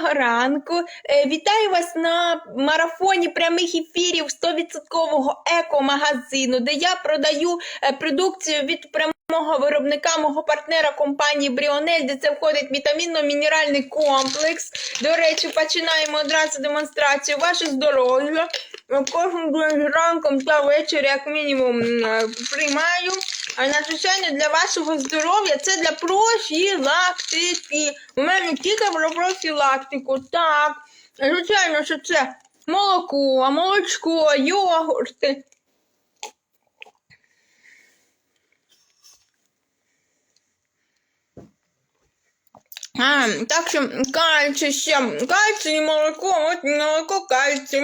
Доброго ранку. Е, Вітаю вас на марафоні прямих ефірів 100% еко-магазину, де я продаю е, продукцію від прямого виробника мого партнера компанії Бріонель, де це входить вітамінно-мінеральний комплекс. До речі, починаємо одразу демонстрацію. Ваше здоров'я. Кожен ранком та ввечері, як мінімум, е, приймаю. А надзвичайно для вашого здоров'я це для профілактики. У мене тільки про профілактику. Так. Звичайно, що це молоко, молочко, йогурти. А, так що кальцій ще. Кальцій і молоко, от молоко кальцій.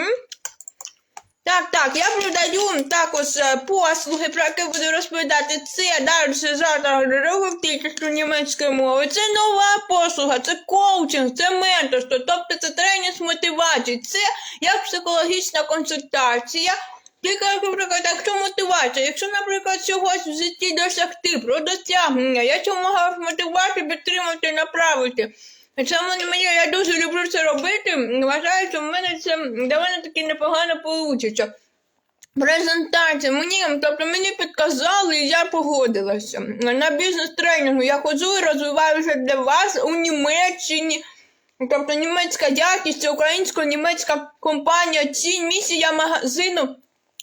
Так, так, я продаю також е, послуги, про які буду розповідати. Це далі завтра вчительство німецької мови. Це нова послуга, це коучинг, це менторство, тобто це тренінг з мотивації, це як психологічна консультація. Тільки, наприклад, якщо мотивація, якщо, наприклад, чогось в житті досягти, про досягнення, я цього можу мотивувати, підтримати, направити. Це мені, я дуже люблю це робити. Вважаю, що в мене це доволі таки непогано вийде. Презентація мені, тобто мені підказали, і я погодилася. На бізнес-тренінгу я ходжу і розвиваюся для вас у Німеччині. Тобто німецька якість, це українсько-німецька компанія, ці місія магазину.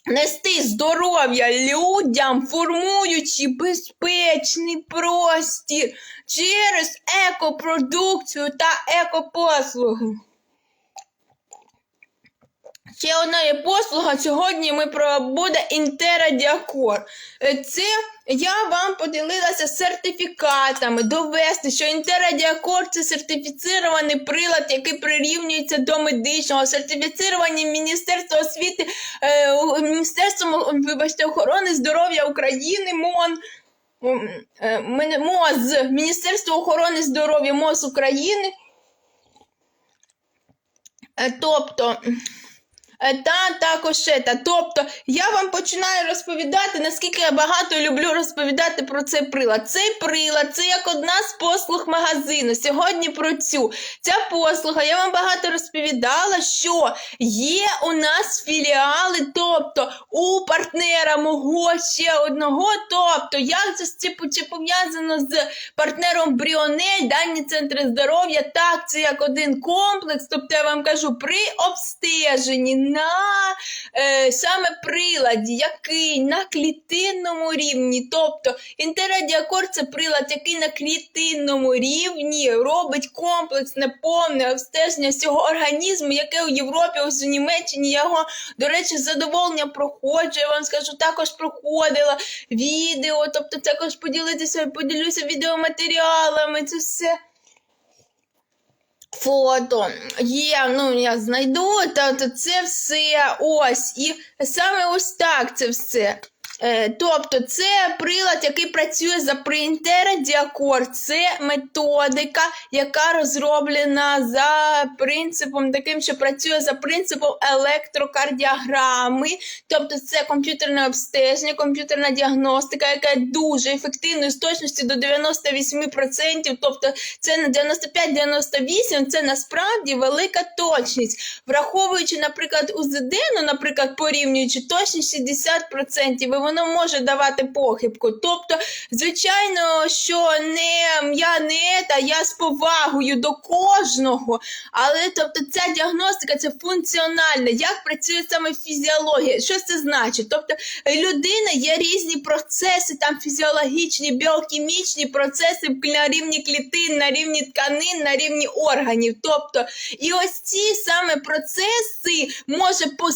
Нести здоров'я людям, формуючи безпечний простір через екопродукцію та екопослуги. Ще одна є послуга. Сьогодні ми про буде інтерадіакор. Е, Це я вам поділилася сертифікатами довести, що Інтера Діакор це сертифіцирований прилад, який прирівнюється до медичного, сертифіцировані Міністерство освіти, е, Міністерством вибачте, охорони здоров'я України МОН. е, МОЗ, Міністерство охорони здоров'я МОЗ України. Е, Тобто, та також та. Тобто, я вам починаю розповідати, наскільки я багато люблю розповідати про цей прилад. Цей прилад це як одна з послуг магазину. Сьогодні про цю. Ця послуга, я вам багато розповідала, що є у нас філіали, тобто у партнера мого ще одного. Тобто, як це, це пов'язано з партнером Бріонель, дані центри здоров'я, так, це як один комплекс. Тобто я вам кажу, при обстеженні на е, саме приладі, який на клітинному рівні, тобто інтерадіакор це прилад, який на клітинному рівні робить комплексне повне обстеження всього організму, яке у Європі, ось у Німеччині я його, до речі, з задоволенням проходжу. Я вам скажу, також проходила відео, тобто також поділитися, поділюся відеоматеріалами, це все. Фото є, ну я знайду, та, це все ось. І саме ось так це все. Е, тобто це прилад, який працює за принтера Діакор. Це методика, яка розроблена за принципом таким, що працює за принципом електрокардіограми. Тобто це комп'ютерне обстеження, комп'ютерна діагностика, яка дуже ефективною з точністю до 98%. Тобто це на 95-98%, це насправді велика точність. Враховуючи, наприклад, УЗД, ну, наприклад, порівнюючи точність 60%, і воно може давати похибку. Тобто, звичайно, що не я не та я з повагою до кожного, але тобто ця діагностика це функціональна, як працює саме фізіологія. Що це значить? Тобто, людина є різні процеси, там фізіологічні, біохімічні процеси на рівні клітин, на рівні тканин, на рівні органів. Тобто, і ось ці саме процеси може по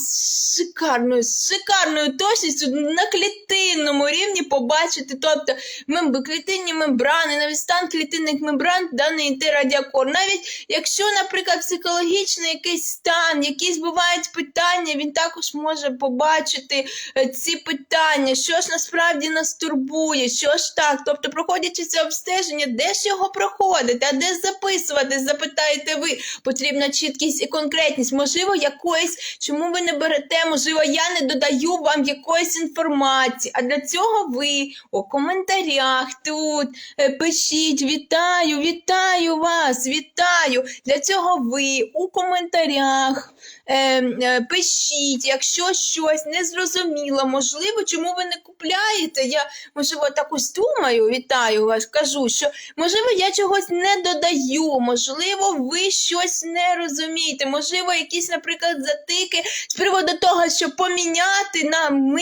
шикарною, шикарною точністю на клітинному рівні побачити. Тобто, мем- клітинні мембрани, навіть стан клітинних мембран даний інтерадіакор. Навіть якщо, наприклад, психологічний якийсь стан, якісь бувають питання, він також може побачити е, ці питання, що ж насправді нас турбує, що ж так. Тобто, проходячи це обстеження, де ж його проходити, а де записувати, запитаєте ви. Потрібна чіткість і конкретність. Можливо, якоїсь, чому ви не берете, можливо, я не додаю вам якоїсь інформації. Інформації. А для цього ви у коментарях тут е, пишіть вітаю, вітаю вас, вітаю. Для цього ви у коментарях е, е, пишіть, якщо щось не зрозуміло, можливо, чому ви не купляєте. Я можливо так ось думаю, вітаю вас, кажу, що можливо я чогось не додаю, можливо, ви щось не розумієте, можливо, якісь, наприклад, затики з приводу того, що поміняти нам, ми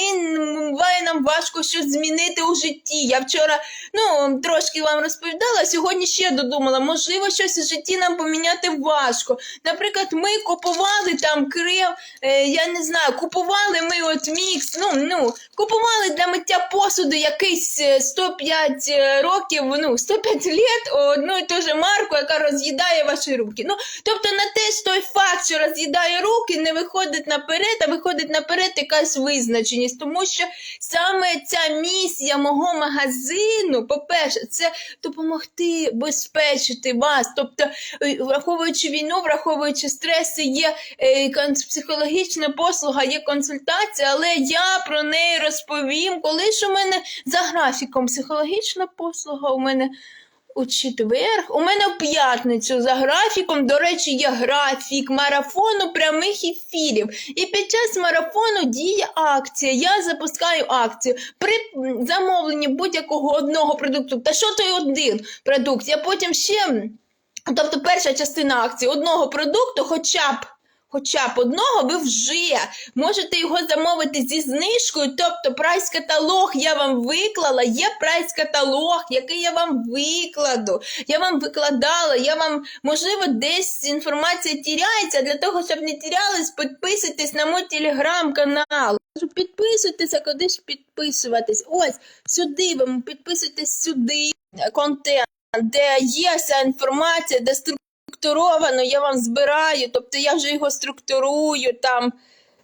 буває нам важко щось змінити у житті. Я вчора ну трошки вам розповідала, сьогодні ще додумала, можливо, щось у житті нам поміняти важко. Наприклад, ми купували там крив, е, я не знаю, купували ми от мікс, ну, ну, купували для миття посуду якийсь е, 105 років, ну, 105 літ одну і ту же марку, яка роз'їдає ваші руки. Ну, тобто на те, той факт, що роз'їдає руки, не виходить наперед, а виходить наперед якась визначеність. Тому що саме ця місія мого магазину, по-перше, це допомогти безпечити вас. Тобто, е, враховуючи війну, враховуючи стреси, є е, психологічна послуга, є консультація, але я про неї розповім. Коли ж у мене за графіком психологічна послуга, у мене у четвер, у мене в п'ятницю за графіком, до речі, є графік марафону прямих ефірів. І під час марафону діє акція. Я запускаю акцію при замовленні будь-якого одного продукту. Та що той один продукт? Я потім ще. Тобто перша частина акції одного продукту, хоча б. Хоча б одного ви вже можете його замовити зі знижкою. Тобто прайс-каталог я вам виклала, є прайс-каталог, який я вам викладу. Я вам викладала, я вам, можливо, десь інформація тіряється. Для того, щоб не тірялись, підписуйтесь на мій телеграм-канал. Підписуйтеся, куди ж підписуватись. Ось сюди ви підписуйтесь сюди. Контент, де є вся інформація, де структуровано, я вам збираю, тобто я вже його структурую там,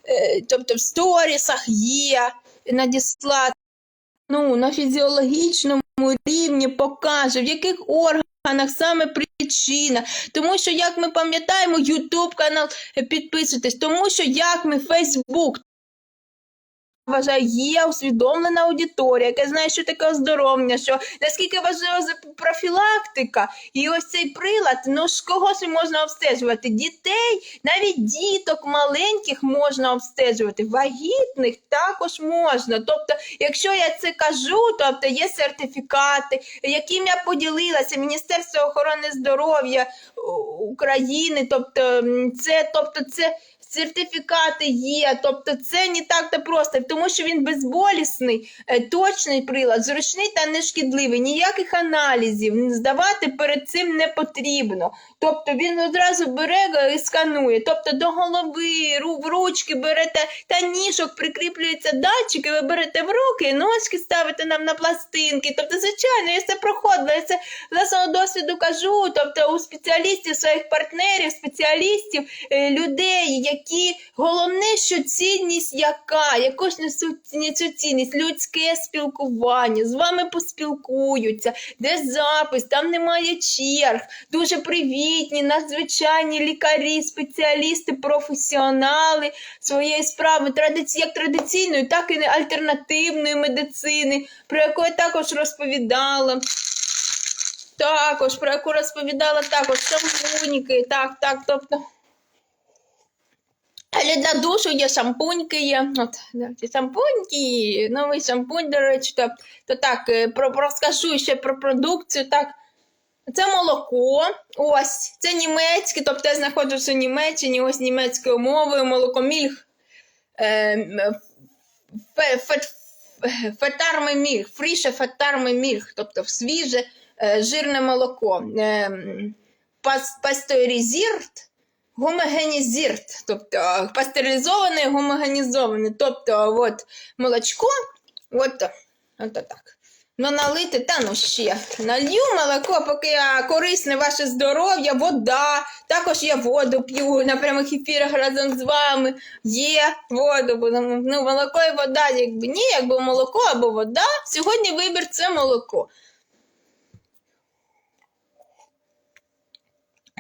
е, тобто в сторісах є надіслати. Ну, на фізіологічному рівні покаже, в яких органах саме причина. Тому що, як ми пам'ятаємо, YouTube канал е, підписуйтесь, тому що як ми Facebook вважаю, є усвідомлена аудиторія, яка знає, що таке оздоровлення, що наскільки важлива профілактика, і ось цей прилад, ну ж кого ж можна обстежувати? Дітей, навіть діток маленьких можна обстежувати, вагітних також можна. Тобто, якщо я це кажу, тобто є сертифікати, яким я поділилася, Міністерство охорони здоров'я України, тобто це, тобто це сертифікати є, тобто це не так-то просто, тому що він безболісний, е, точний прилад, зручний та нешкідливий. Ніяких аналізів здавати перед цим не потрібно. Тобто він одразу бере і сканує. Тобто до голови, в ручки берете та ніжок прикріплюється датчики, ви берете в руки, ножки ставите нам на пластинки. Тобто, звичайно, я це проходила, я це власного досвіду кажу. Тобто у спеціалістів, своїх партнерів, спеціалістів, е, людей, які головне, що цінність яка, яку ж несуть цю цінність, людське спілкування, з вами поспілкуються, де запис, там немає черг, дуже привітні, надзвичайні лікарі, спеціалісти, професіонали своєї справи, як традиційної, так і альтернативної медицини, про яку я також розповідала. Також, про яку розповідала також шампуніки, так, так, тобто. Але для душу є шампуньки є. От, да, шампуньки, новий шампунь, до речі, то, то так, е, про, розкажу ще про продукцію. Так. Це молоко, ось, це німецьке, тобто я знаходжуся в Німеччині, ось німецькою мовою, молоко мільх. Е, фе- фе- фетарми мільх, фріше фетарми мільх, тобто свіже е, жирне молоко. Е, м, пас, пастеризірт, гомогенізірт, тобто пастеризоване, гомогенізоване. Тобто от, молочко, от, от так. Ну, налити, та ну ще. Налью молоко, поки корисне ваше здоров'я, вода. Також я воду п'ю на прямих ефірах разом з вами. Є воду, бо ну, молоко і вода, якби ні, якби молоко або вода. Сьогодні вибір це молоко.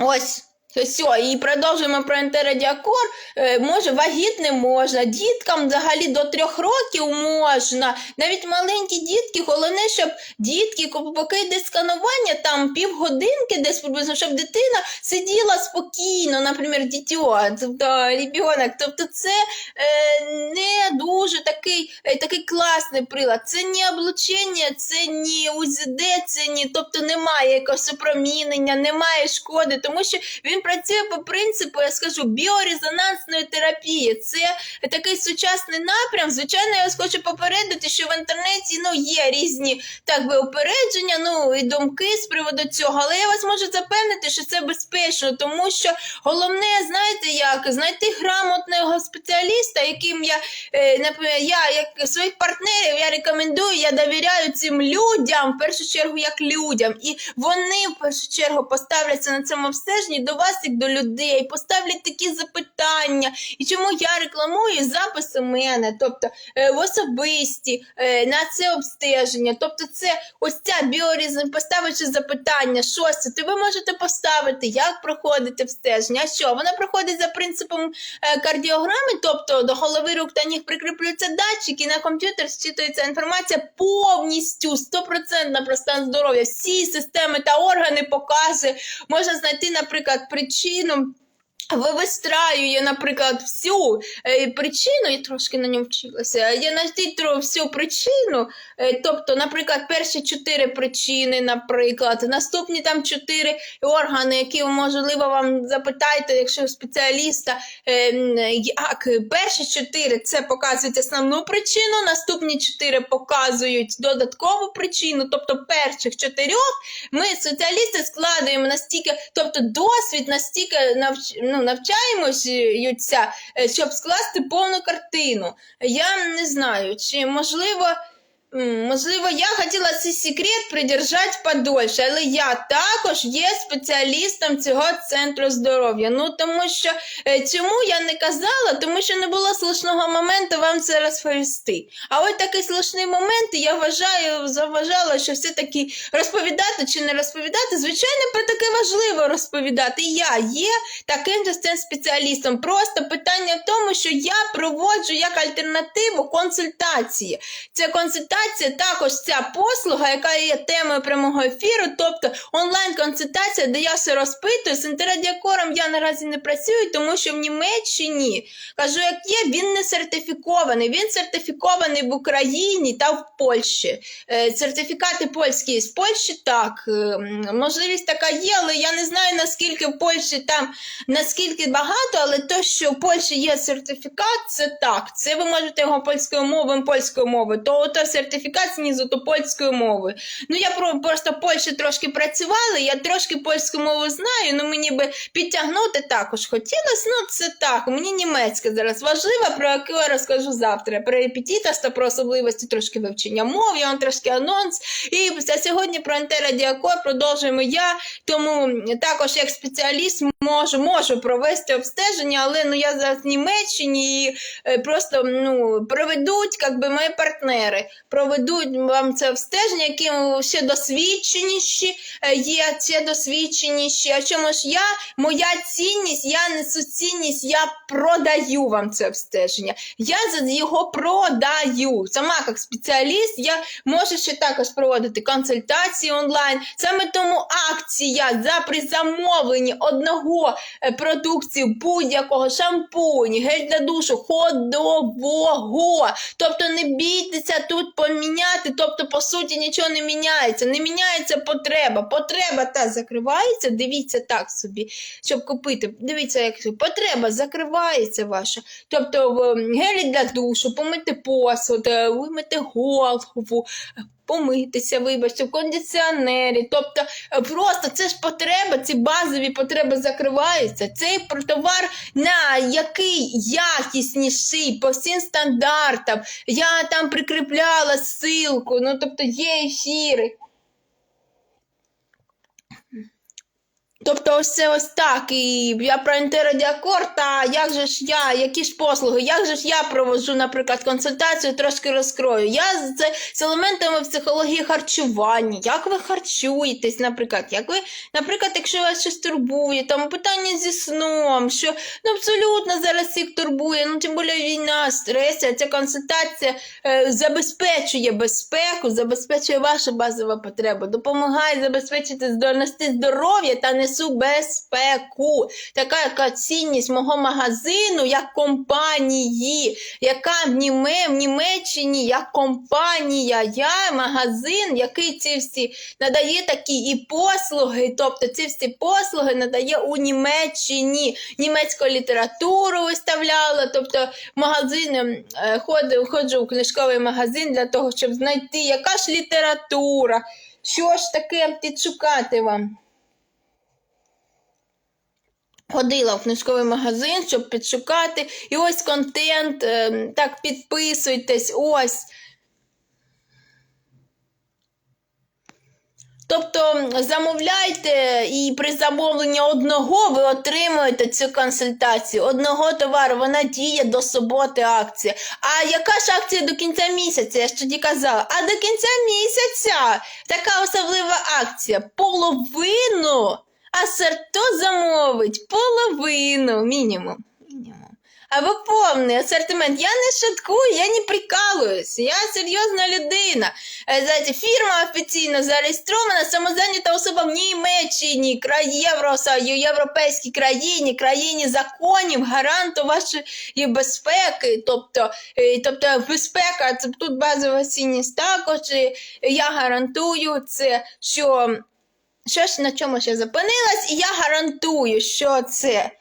Ось. Все, і продовжуємо про ентеродіакор. Е, може, вагітним можна, діткам взагалі до трьох років можна. Навіть маленькі дітки, головне, щоб дітки, поки йде сканування, там півгодинки десь приблизно, щоб дитина сиділа спокійно, наприклад, дітьо, тобто ребенок. Тобто це е, не дуже такий, е, такий класний прилад. Це не облучення, це не УЗД, це ні, тобто немає якогось опромінення, немає шкоди, тому що він працює по принципу, я скажу, біорезонансної терапії. Це такий сучасний напрям. Звичайно, я вас хочу попередити, що в інтернеті ну, є різні так би упередження, ну і думки з приводу цього. Але я вас можу запевнити, що це безпечно, тому що головне, знаєте, як знайти грамотного спеціаліста, яким я, е, я як своїх партнерів я рекомендую, я довіряю цим людям, в першу чергу, як людям. І вони в першу чергу поставляться на цьому обстеженні до вас, як до людей, поставлять такі запитання. І чому я рекламую записи у мене, тобто е, в особисті е, на це обстеження. Тобто, це ось ця біорізм, поставивши запитання, що це, то ви можете поставити, як проходити обстеження. А що? Воно проходить за принципом е, кардіограми, тобто до голови рук та ніг прикріплюються датчики, і на комп'ютер зчитується інформація повністю 100% про стан здоров'я. Всі системи та органи показує. Можна знайти, наприклад, причину. Ви вистраює, наприклад, всю е, причину, я трошки на ньому вчилася. Я знайти всю причину, е, тобто, наприклад, перші чотири причини, наприклад, наступні там чотири органи, які можливо вам запитаєте, якщо спеціаліста, е, як перші чотири це показують основну причину, наступні чотири показують додаткову причину, тобто перших чотирьох ми спеціалісти складуємо настільки, тобто досвід настільки навч, ну, навчаємося, е, щоб скласти повну картину. Я не знаю, чи можливо. Можливо, я хотіла цей секрет придержати подольше, але я також є спеціалістом цього центру здоров'я. Ну тому що е, чому я не казала, тому що не було слушного моменту вам це розповісти. А от такий слушний момент, я вважаю, заважала, що все-таки розповідати чи не розповідати, звичайно, про таке важливо розповідати. Я є таким же цим спеціалістом. Просто питання в тому, що я проводжу як альтернативу консультації. Ця консультація також ця послуга, яка є темою прямого ефіру, тобто онлайн-консультація, де я все розпитую. З інтерадіакором я наразі не працюю, тому що в Німеччині кажу, як є, він не сертифікований. Він сертифікований в Україні та в Польщі. Е, Сертифікати польські з Польщі так. е, Можливість така є, але я не знаю наскільки в Польщі там наскільки багато, але то, що в Польщі є сертифікат, це так. Це ви можете його польською мовою, польською мовою. То ото сертифікат знизу, то польською мовою. Ну я про просто Польщі трошки працювала, я трошки польську мову знаю, ну мені би підтягнути також хотілося. Ну це так. Мені німецька зараз важлива, про яку я розкажу завтра. Про репетиторство, про особливості трошки вивчення мов, я вам трошки анонс. І сьогодні про ентеродіакор продовжуємо я. Тому також як спеціаліст можу, можу провести обстеження, але ну я зараз в Німеччині і е, просто ну, проведуть як би, мої партнери, проведуть вам це обстеження, які ще досвідченіші е, є, ще досвідченіші. А чому ж я, моя цінність, я несу цінність, я продаю вам це обстеження. Я його продаю. Сама як спеціаліст, я можу ще також проводити консультації онлайн. Саме тому акція за при замовленні одного е, продукції будь-якого шампунь, гель для душу, ходового. Тобто не бійтеся тут поміняти, тобто, по суті, нічого не міняється. Не міняється потреба. Потреба та закривається. Дивіться так собі, щоб купити. Дивіться, як потреба закривається ваша. Тобто гелі для душу, помити посуд, е, вимити голову. Помитися, вибачте, в кондиціонері. Тобто, е, просто це ж потреба, ці базові потреби закриваються. Цей товар на який якісніший по всім стандартам. Я там прикріпляла ссылку, ну тобто є ефіри. Тобто ось це ось так. І я про інтеродіакор, та як же ж я, які ж послуги, як же ж я проводжу, наприклад, консультацію, трошки розкрою. Я це, з елементами психології харчування, як ви харчуєтесь, наприклад, як ви, наприклад, якщо вас щось турбує, там питання зі сном, що ну, абсолютно зараз всіх турбує, ну тим більше війна, стрес, а ця консультація е, забезпечує безпеку, забезпечує вашу базову потребу, допомагає забезпечити донести здоров'я та несу безпеку. Така яка цінність мого магазину як компанії, яка в, Німе, в Німеччині як компанія, я магазин, який ці всі надає такі і послуги, тобто ці всі послуги надає у Німеччині. Німецьку літературу виставляла, тобто магазин е, ходжу, ходжу у книжковий магазин для того, щоб знайти, яка ж література, що ж таке підшукати вам. Ходила в книжковий магазин, щоб підшукати. І ось контент. е, Так, підписуйтесь, ось. Тобто замовляйте, і при замовленні одного ви отримуєте цю консультацію. Одного товару, вона діє до суботи акція. А яка ж акція до кінця місяця? Я ж тоді казала. А до кінця місяця така особлива акція. Половину. А серто замовить половину мінімум. мінімум. Або повний асортимент. Я не шуткую, я не прикалуюсь. Я серйозна людина. Е, Знаєте, фірма офіційно зареєстрована, самозайнята особа в Німеччині, край Євросоюзу, європейській країні, країні законів, гаранту вашої безпеки. Тобто, е, тобто безпека, це тут базова цінність також. Я гарантую це, що. Що ж на чому ще зупинилась, і я гарантую, що це.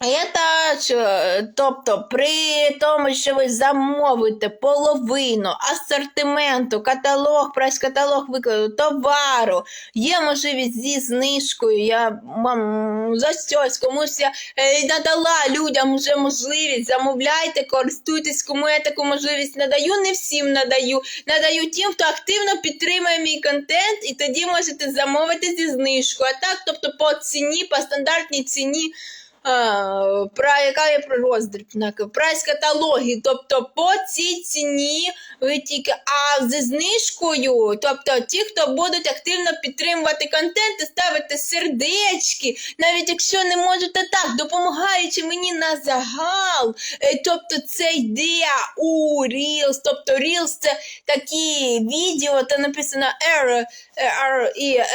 Так, що, тобто, при тому, що ви замовите половину асортименту, каталог, прайс-каталог викладу, товару, є можливість зі знижкою. Я вам за щось комусь я е, надала людям вже можливість. Замовляйте, користуйтесь, кому я таку можливість надаю. Не всім надаю. Надаю тим, хто активно підтримує мій контент, і тоді можете замовити зі знижкою. А так, тобто по ціні, по стандартній ціні. Про яка є про роздріб, прайс каталоги, тобто по цій ціні ви тільки, а зі знижкою, тобто ті, хто будуть активно підтримувати контент і ставити сердечки, навіть якщо не можете так, допомагаючи мені на загал, е, тобто це йде у Reels, тобто Reels це такі відео, та написано R, R, E,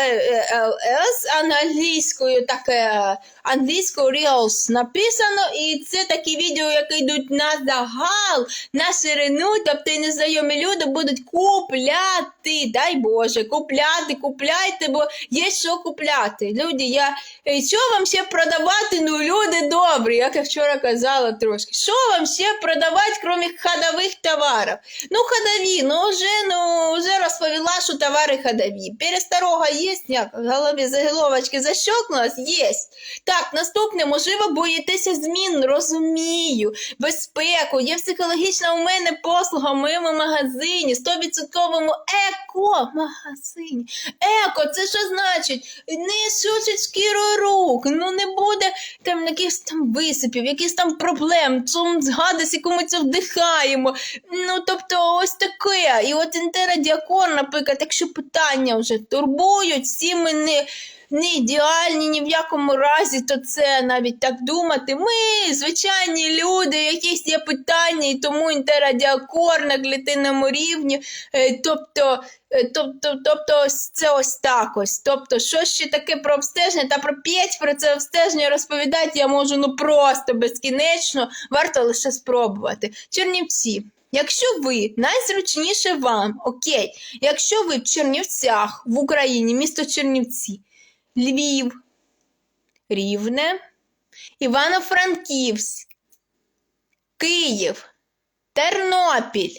L, S, англійською таке, англійською Reels написано, і це такі відео, які йдуть на загал, на ширину, тобто і незнайомі люди будуть купляти, дай Боже, купляти, купляйте, бо є що купляти. Люди, я е, що вам ще продавати? Ну, люди добрі, як я вчора казала трошки. Що вам ще продавати, крім ходових товарів? Ну, ходові, ну вже, ну, вже розповіла, що товари ходові. Пересторога є, в голові заголовочки защелкнулась? Є. Так, наступне, можливо, боїтеся змін, розумію, безпеку, є психологічна у мене послуга в моєму магазині, 100% еко-магазині. Еко, це що значить? Не сушить шкіру рук, ну не буде там якихось там висипів, якихось там проблем, цьому згадусь, яку ми це вдихаємо. Ну, тобто, ось таке. І от інтерадіакор, наприклад, якщо питання вже турбують, всі ми не ідеальні ні в якому разі, то це навіть так думати. Ми звичайні люди, якісь є питання, і тому інтерадіакор на клітинному рівні. Е, тобто, е, тобто, тобто це ось так ось. Тобто, що ще таке про обстеження та про п'ять про це обстеження розповідати я можу ну просто безкінечно, варто лише спробувати. Чернівці. Якщо ви найзручніше вам, окей, якщо ви в Чернівцях в Україні, місто Чернівці, Львів, Рівне, Івано-Франківськ, Київ, Тернопіль,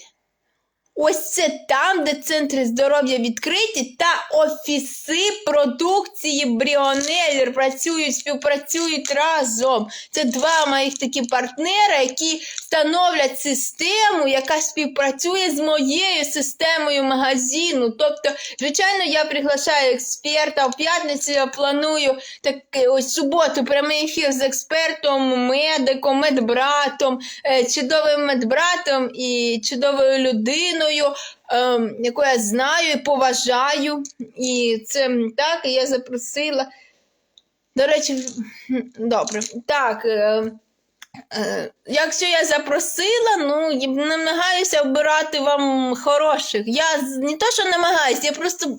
Ось це там, де центри здоров'я відкриті, та офіси продукції Бріонелір працюють, співпрацюють разом. Це два моїх такі партнера, які становлять систему, яка співпрацює з моєю системою магазину. Тобто, звичайно, я приглашаю експерта. В п'ятницю я планую так, ось суботу прямий ефір з експертом, медиком, медбратом, е, чудовим медбратом і чудовою людиною, ем, яку я знаю і поважаю. І це так, і я запросила. До речі, добре. Так. Е, Е, Якщо я запросила, ну намагаюся обирати вам хороших. Я не то, що намагаюся, я просто.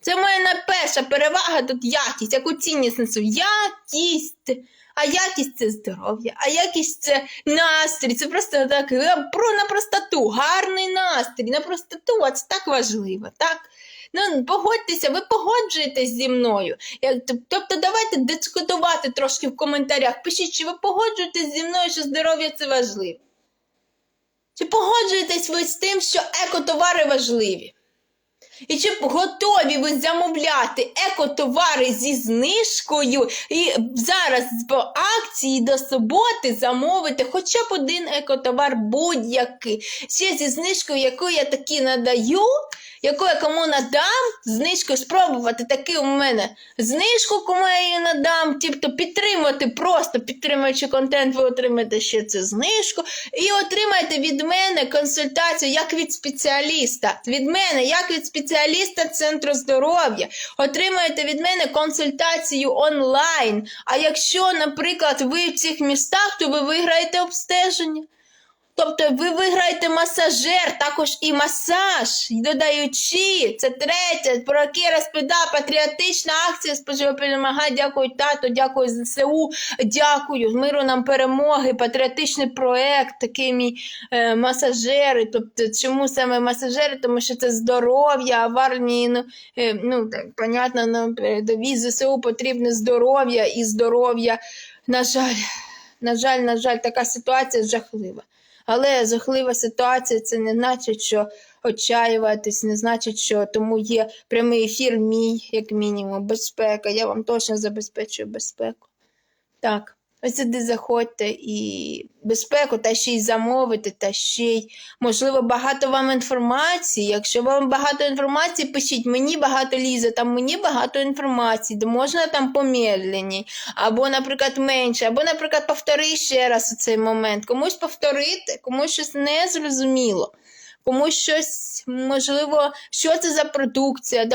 Це моя найперша перевага тут якість, яку цінність несу. Якість. А якість це здоров'я, а якість це настрій. Це просто так е, про на простоту, гарний настрій, на простоту, а це так важливо, так? Ну, погодьтеся, ви погоджуєтесь зі мною. Тобто давайте дискутувати трошки в коментарях. Пишіть, чи ви погоджуєтесь зі мною, що здоров'я це важливо. Чи погоджуєтесь ви з тим, що екотовари важливі? І чи готові ви замовляти екотовари зі знижкою і зараз по акції до суботи замовити хоча б один екотовар будь-який. Ще зі знижкою, яку я таки надаю, яку я кому надам, знижкою спробувати таки у мене знижку, кому я її надам, тобто підтримати, просто підтримуючи контент, ви отримаєте ще цю знижку і отримаєте від мене консультацію як від спеціаліста. Від мене, як від спеціаліста Центру здоров'я. Отримаєте від мене консультацію онлайн. А якщо, наприклад, ви в цих містах, то ви виграєте обстеження. Тобто ви виграєте масажер, також і масаж, додаючи, це третє, про яке розповідає патріотична акція спожива перемагає. Дякую тато, дякую ЗСУ, дякую. Миру нам перемоги, патріотичний проект, такий мій е, масажери. Тобто, чому саме масажери? Тому що це здоров'я, а в армії, ну, е, ну так, понятно, ну, передовій ЗСУ потрібне здоров'я і здоров'я. На жаль, на жаль, на жаль, така ситуація жахлива. Але жахлива ситуація це не значить, що отчаюватись, не значить, що тому є прямий ефір мій, як мінімум, безпека. Я вам точно забезпечую безпеку. Так, ось сюди заходьте і безпеку, та ще й замовити, та ще й, можливо, багато вам інформації. Якщо вам багато інформації, пишіть мені багато лізе, там мені багато інформації, де можна там помедленній, або, наприклад, менше, або, наприклад, повтори ще раз у цей момент. Комусь повторити, комусь щось не зрозуміло. Комусь щось, можливо, що це за продукція,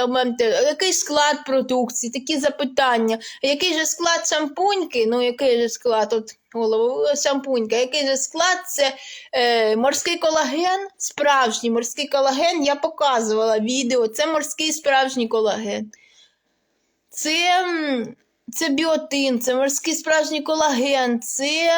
який склад продукції, такі запитання. Який же склад шампуньки? Ну, який же склад? От голову шампунька, який же склад? Це е, морський колаген, справжній морський колаген. Я показувала відео. Це морський справжній колаген. Це, це біотин, це морський справжній колаген. Це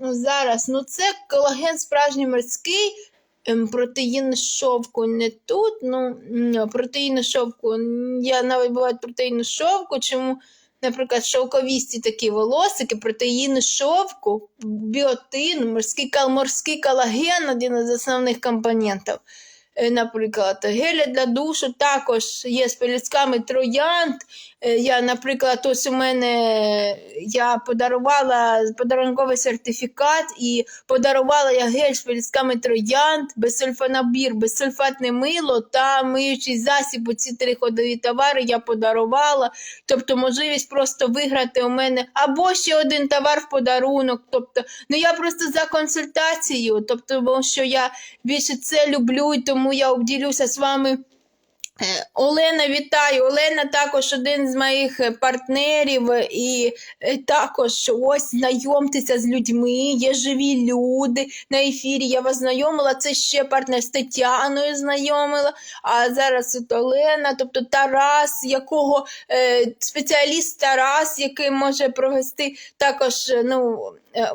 зараз, ну це колаген справжній морський. Ем, Протеїн шовку не тут. Ну, м, протеїни шовку. Я навіть буває протеїни шовку. Чому, наприклад, шовковісті такі волосики, протеїни шовку, біотин, морський, морський колаген один із основних компонентів. Е, Наприклад, геля для душу також є з пелюстками троянд. Е, Я, наприклад, ось у мене я подарувала подарунковий сертифікат і подарувала я гель з пелюстками троянд, безсульфонабір, безсульфатне мило та миючий засіб. Оці три ходові товари я подарувала. Тобто можливість просто виграти у мене або ще один товар в подарунок. Тобто, ну я просто за консультацією, тобто, бо що я більше це люблю, тому я обділюся з вами. Е, Олена, вітаю. Олена також один з моїх е, партнерів, і е, також ось знайомтеся з людьми. Є живі люди на ефірі. Я вас знайомила. Це ще партнер з Тетяною знайомила. А зараз от Олена, тобто Тарас, якого спеціаліст Тарас, який може провести також ну,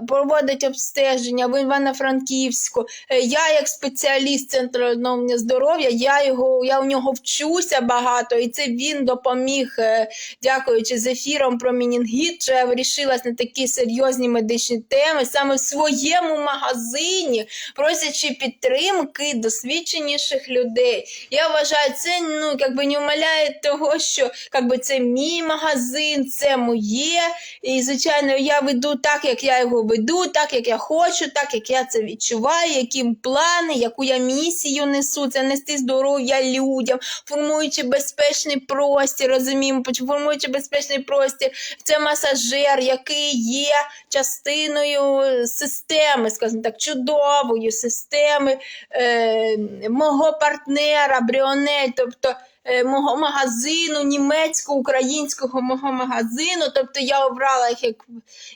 проводить обстеження в Івано-Франківську. Я, як спеціаліст центру відновлення здоров'я, я його я у нього вчуся. Вчуся багато, і це він допоміг, е, дякуючи з ефіром про мінінгіт, що я вирішилась на такі серйозні медичні теми саме в своєму магазині, просячи підтримки досвідченіших людей. Я вважаю, це ну якби не умаляє того, що якби це мій магазин, це моє. І звичайно, я веду так, як я його веду, так як я хочу, так як я це відчуваю, які плани, яку я місію несу, це нести здоров'я людям, формуючи безпечний простір, розуміємо, формуючи безпечний простір, це масажер, який є частиною системи, скажімо так, чудовою системи е, мого партнера Бріонель, тобто е, мого магазину, німецько-українського мого магазину. Тобто я обрала їх як,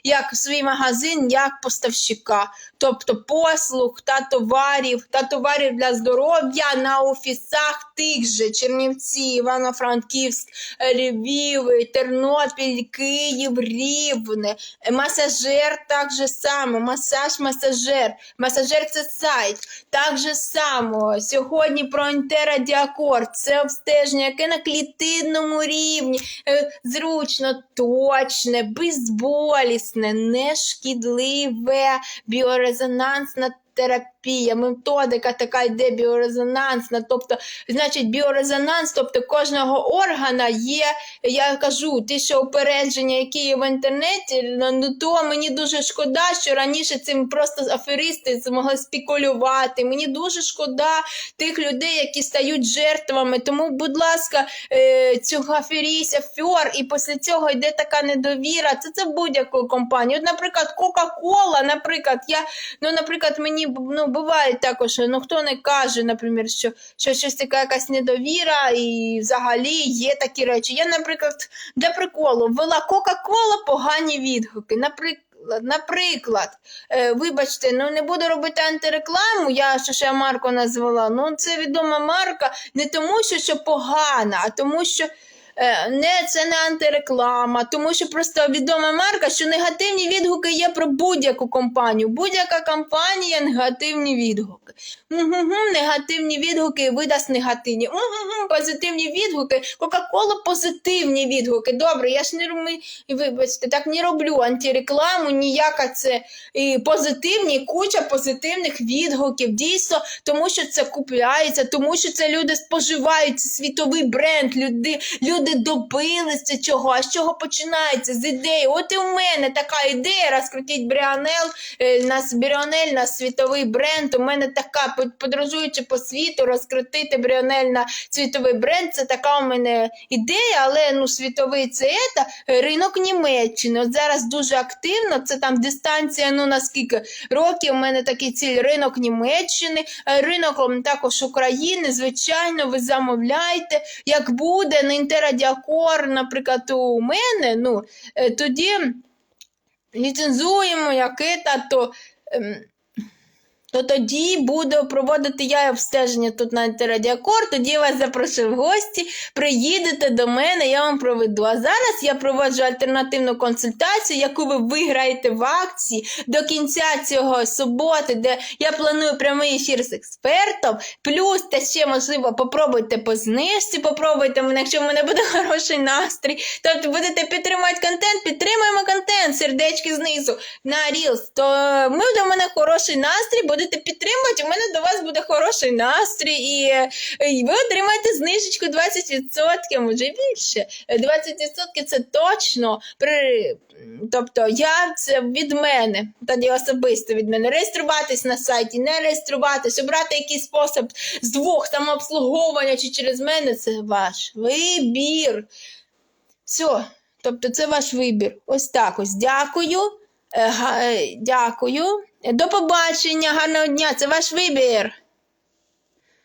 як свій магазин, як поставщика, тобто послуг та товарів, та товарів для здоров'я на офісах тих же. Чернівці, Івано-Франківськ, Львів, Тернопіль, Київ, Рівне, масажер так же само, масаж, масажер, масажер це сайт. Так же само. Сьогодні про інтерадіакор, це обстеження, яке на клітинному рівні, е, зручно, точне, безболісне, нешкідливе, біорезонансна терапія, методика така йде біорезонансна, тобто, значить, біорезонанс, тобто кожного органа є, я кажу, ті, що упередження, які є в інтернеті, ну то мені дуже шкода, що раніше цим просто аферисти змогли спекулювати. Мені дуже шкода тих людей, які стають жертвами. Тому, будь ласка, е, цього аферісь, афер, і після цього йде така недовіра. Це це будь-якої компанії. От, наприклад, Кока-Кола, наприклад, я, ну, наприклад, мені ну, буває також, ну хто не каже, наприклад, що, що щось така якась недовіра, і взагалі є такі речі. Я, наприклад, для приколу ввела Кока-Кола погані відгуки. Наприклад. Наприклад, е, вибачте, ну не буду робити антирекламу, я що ще марку назвала. Ну це відома марка не тому, що, що погана, а тому, що не це не антиреклама, тому що просто відома марка, що негативні відгуки є про будь-яку компанію. Будь-яка компанія негативні відгуки. Угу, негативні відгуки видасть негативні. Угу, позитивні відгуки. Кока-кола позитивні відгуки. Добре, я ж не роблю, вибачте, так не роблю антирекламу, ніяка це і позитивні, куча позитивних відгуків. Дійсно, тому що це купляється, тому що це люди споживають світовий бренд. Люди, люди добилися цього. А з чого починається? З ідеї. От і у мене така ідея розкрутіть Бріанел, е, нас Бріонель, на світовий бренд. У мене така, подорожуючи по світу, розкрутити Бріонель на світовий бренд. Це така у мене ідея, але ну світовий це ета, ринок Німеччини. От зараз дуже активно. Це там дистанція. Ну наскільки років у мене такий ціль ринок Німеччини, е, ринок також України. Звичайно, ви замовляєте. Як буде на інтерадіакор, наприклад, у мене, ну е, тоді ліцензуємо яке та то. тоді буду проводити я обстеження тут на антирадіакор, тоді я вас запрошу в гості, приїдете до мене, я вам проведу. А зараз я проводжу альтернативну консультацію, яку ви виграєте в акції до кінця цього суботи, де я планую прямий ефір з експертом. Плюс та ще, можливо, попробуйте по знижці, попробуйте мене, якщо в мене буде хороший настрій. Тобто будете підтримувати контент, підтримуємо контент, сердечки знизу на Reels, то ми до мене хороший настрій, будете підтримувати, у мене до вас буде хороший настрій, і, ви отримаєте знижечку 20%, може більше. 20% це точно. При... Тобто я це від мене, тоді особисто від мене. Реєструватись на сайті, не реєструватись, обрати якийсь спосіб з двох самообслуговування чи через мене це ваш вибір. Все, тобто це ваш вибір. Ось так ось. Дякую. Е, е, Дякую. До побачення, гарного дня. Це ваш вибір.